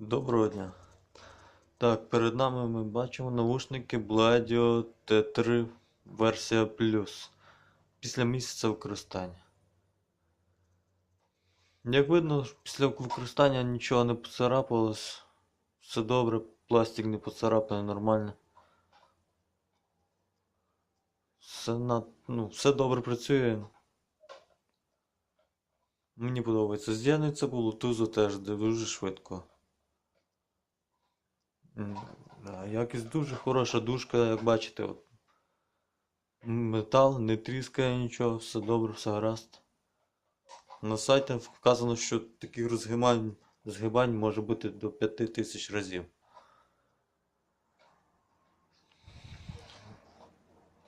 Доброго дня. Так, перед нами ми бачимо навушники Bladio T3 версія Plus після місяця використання. Як видно, після використання нічого не поцарапалось. Все добре, пластик не поцарапаний нормально. Все, на, ну, все добре працює. Мені подобається. З'єднується Bluetooth теж дуже швидко. Якість дуже хороша дужка, як бачите. От. Метал, не тріскає нічого, все добре, все гаразд. На сайті вказано, що таких розгибань, згибань може бути до 5000 разів.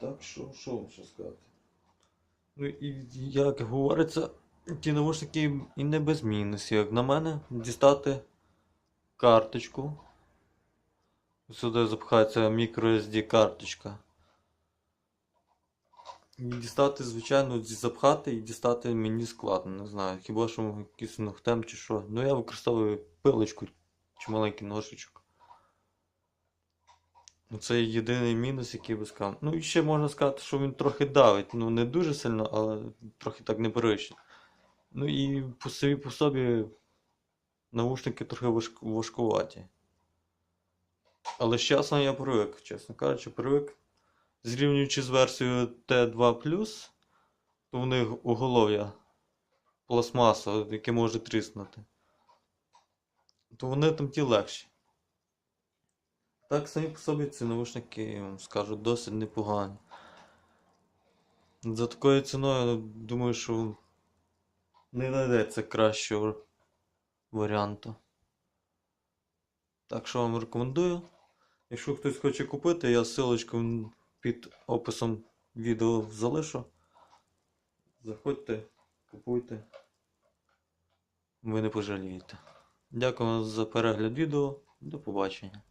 Так що, що вам ще сказати? Ну і як говориться, ті навушники і не без мінусів. Як на мене, дістати карточку. Сюди запхається microSD карточка. І дістати, звичайно, запхати і дістати мені складно, не знаю. Хіба що якийсь ногтем чи що. Ну я використовую пилочку чи маленький ножичок. Ну, Це єдиний мінус, який би сказав. Ну і ще можна сказати, що він трохи давить. Ну не дуже сильно, але трохи так непривично. Ну і по собі по собі навушники трохи важк- важкуваті. Але з часом я привик, чесно кажучи, привик. Зрівнюючи з версією T2, то в них уголов'я пластмасове, яке може тріснути. То вони там ті легші. Так самі по собі ці навушники, я вам скажу, досить непогані. За такою ціною, думаю, що не знайдеться кращого варіанту. Так що вам рекомендую. Якщо хтось хоче купити, я ссылочку під описом відео залишу. Заходьте, купуйте. Ви не пожалієте. Дякую за перегляд відео. До побачення.